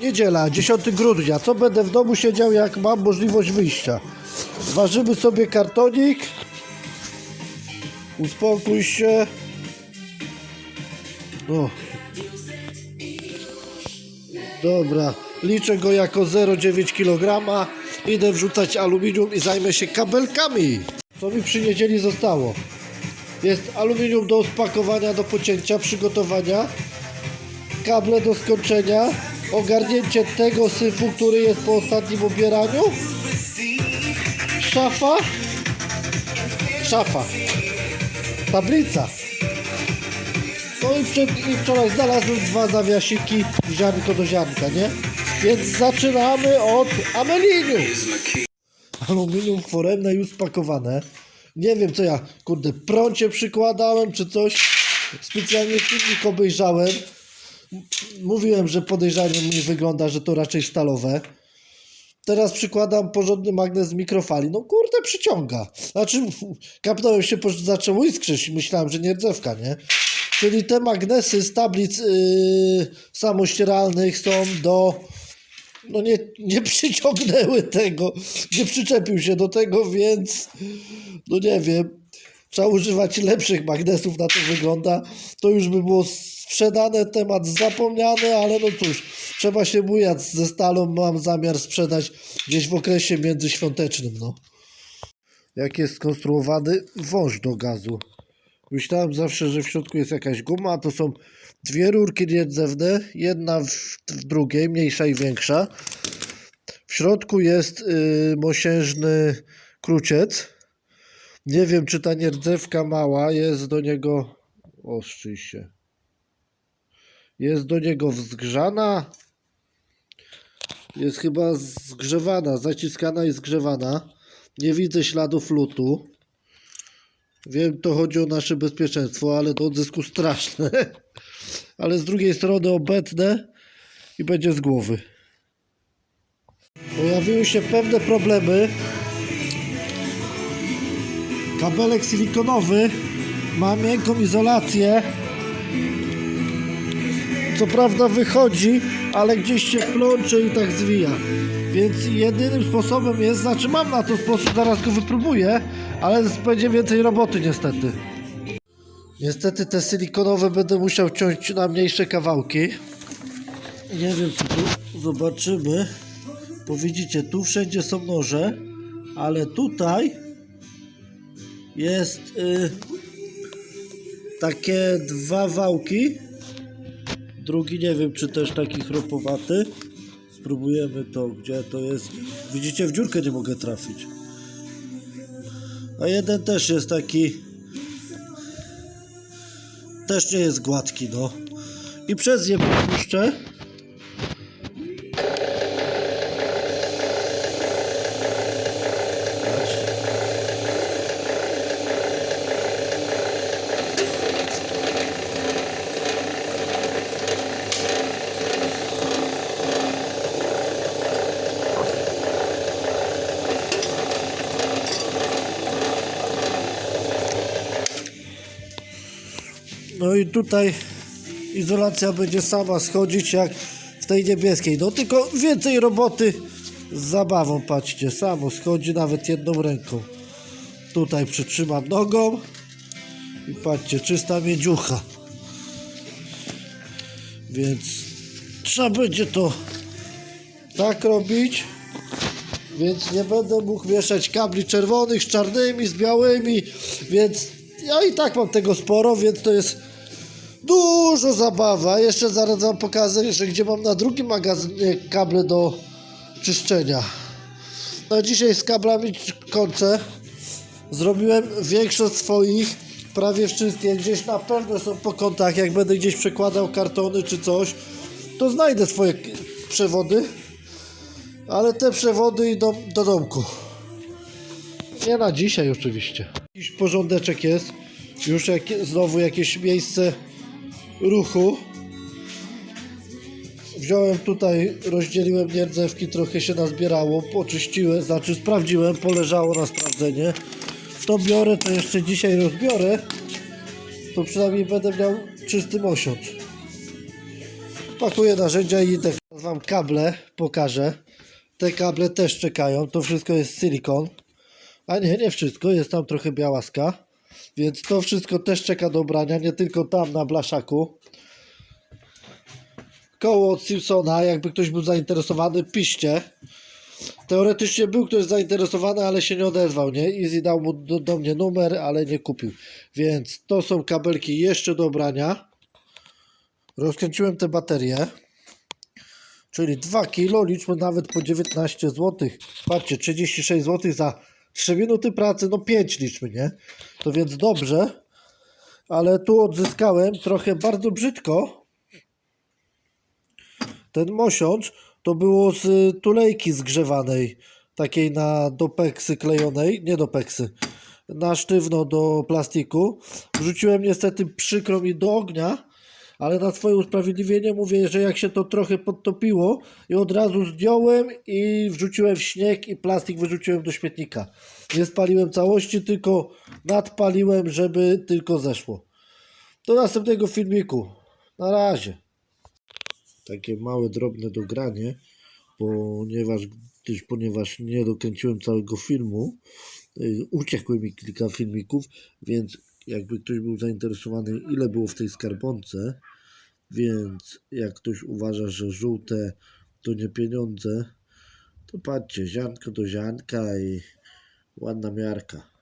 Niedziela, 10 grudnia. Co będę w domu siedział, jak mam możliwość wyjścia? Ważymy sobie kartonik. Uspokój się. O. Dobra, liczę go jako 0,9 kg. Idę wrzucać aluminium i zajmę się kabelkami. Co mi przy niedzieli zostało? Jest aluminium do spakowania, do pocięcia, przygotowania kable do skończenia, ogarnięcie tego syfu, który jest po ostatnim obieraniu, szafa, szafa, tablica. No i, przed, i wczoraj znalazłem dwa zawiasiki, ziarnko do ziarnka, nie? Więc zaczynamy od amelinium. Aluminium foremne już spakowane. Nie wiem co ja, kurde, prącie przykładałem czy coś. Specjalnie filmik obejrzałem. Mówiłem, że podejrzanie mi wygląda, że to raczej stalowe. Teraz przykładam porządny magnes z mikrofali. No kurde, przyciąga. Znaczy, kapnąłem się, zaczęło iskrzyć i myślałem, że nie rdzewka, nie? Czyli te magnesy z tablic yy, samościeralnych są do... No nie, nie przyciągnęły tego, nie przyczepił się do tego, więc no nie wiem. Trzeba używać lepszych magnesów, na to wygląda. To już by było sprzedane, temat zapomniany, ale no cóż, trzeba się bujać ze stalą. Mam zamiar sprzedać gdzieś w okresie międzyświątecznym. No. Jak jest skonstruowany wąż do gazu. Myślałem zawsze, że w środku jest jakaś guma, a to są dwie rurki nierdzewne, jedna w, w drugiej, mniejsza i większa. W środku jest y, mosiężny kruciec. Nie wiem, czy ta nierdzewka mała jest do niego. Ostrzyj się. Jest do niego wzgrzana. Jest chyba zgrzewana, zaciskana i zgrzewana. Nie widzę śladów lutu. Wiem, to chodzi o nasze bezpieczeństwo, ale do odzysku straszne. Ale z drugiej strony obetnę i będzie z głowy. Pojawiły się pewne problemy. Kabelek silikonowy ma miękką izolację. Co prawda wychodzi, ale gdzieś się plącze i tak zwija. Więc jedynym sposobem jest, znaczy mam na to sposób, zaraz go wypróbuję, ale będzie więcej roboty niestety. Niestety te silikonowe będę musiał ciąć na mniejsze kawałki. Nie wiem czy tu zobaczymy. Bo widzicie, tu wszędzie są noże, ale tutaj jest y, takie dwa wałki. Drugi nie wiem, czy też taki chropowaty. Spróbujemy to, gdzie to jest. Widzicie, w dziurkę nie mogę trafić. A jeden też jest taki. Też nie jest gładki, no. I przez nie puszczę. I tutaj izolacja będzie sama schodzić jak w tej niebieskiej. No tylko więcej roboty z zabawą, patrzcie, samo schodzi nawet jedną ręką. Tutaj przytrzymam nogą i patrzcie, czysta miedziucha. Więc trzeba będzie to tak robić. Więc nie będę mógł mieszać kabli czerwonych z czarnymi, z białymi, więc ja i tak mam tego sporo, więc to jest dużo zabawa. Jeszcze zaraz wam pokażę, że gdzie mam na drugim magazynie kable do czyszczenia. No dzisiaj z kablami kończę. Zrobiłem większość swoich, prawie wszystkie. Gdzieś na pewno są po kątach, jak będę gdzieś przekładał kartony czy coś, to znajdę swoje przewody. Ale te przewody idą do domku. Nie na dzisiaj oczywiście. Jakiś porządeczek jest. Już jak, znowu jakieś miejsce ruchu. Wziąłem tutaj, rozdzieliłem nierdzewki, trochę się nazbierało, poczyściłem, znaczy sprawdziłem, poleżało na sprawdzenie. To biorę, to jeszcze dzisiaj rozbiorę. To przynajmniej będę miał czysty mosiąc. Pakuję narzędzia i idę. Teraz wam kable pokażę. Te kable też czekają. To wszystko jest silikon. A nie, nie wszystko. Jest tam trochę białaska. Więc to wszystko też czeka do ubrania. Nie tylko tam na blaszaku. Koło od Simpsona. Jakby ktoś był zainteresowany, piszcie. Teoretycznie był ktoś zainteresowany, ale się nie odezwał, nie? Easy dał mu do, do mnie numer, ale nie kupił. Więc to są kabelki jeszcze do ubrania. Rozkręciłem te baterie. Czyli 2 kg, liczmy nawet po 19 zł. Patrzcie, 36 zł za 3 minuty pracy, no 5 liczmy, nie? To więc dobrze. Ale tu odzyskałem trochę bardzo brzydko. Ten mosiądz to było z y, tulejki zgrzewanej, takiej na do peksy klejonej, nie do peksy, na sztywno do plastiku. Wrzuciłem niestety przykro mi do ognia, ale na swoje usprawiedliwienie mówię, że jak się to trochę podtopiło i od razu zdjąłem i wrzuciłem w śnieg i plastik wyrzuciłem do śmietnika. Nie spaliłem całości, tylko nadpaliłem, żeby tylko zeszło. Do następnego filmiku. Na razie takie małe, drobne dogranie, ponieważ, gdyż, ponieważ nie dokręciłem całego filmu, y, uciekły mi kilka filmików, więc jakby ktoś był zainteresowany, ile było w tej skarbonce, więc jak ktoś uważa, że żółte to nie pieniądze, to patrzcie, ziarnko do ziarnka i ładna miarka.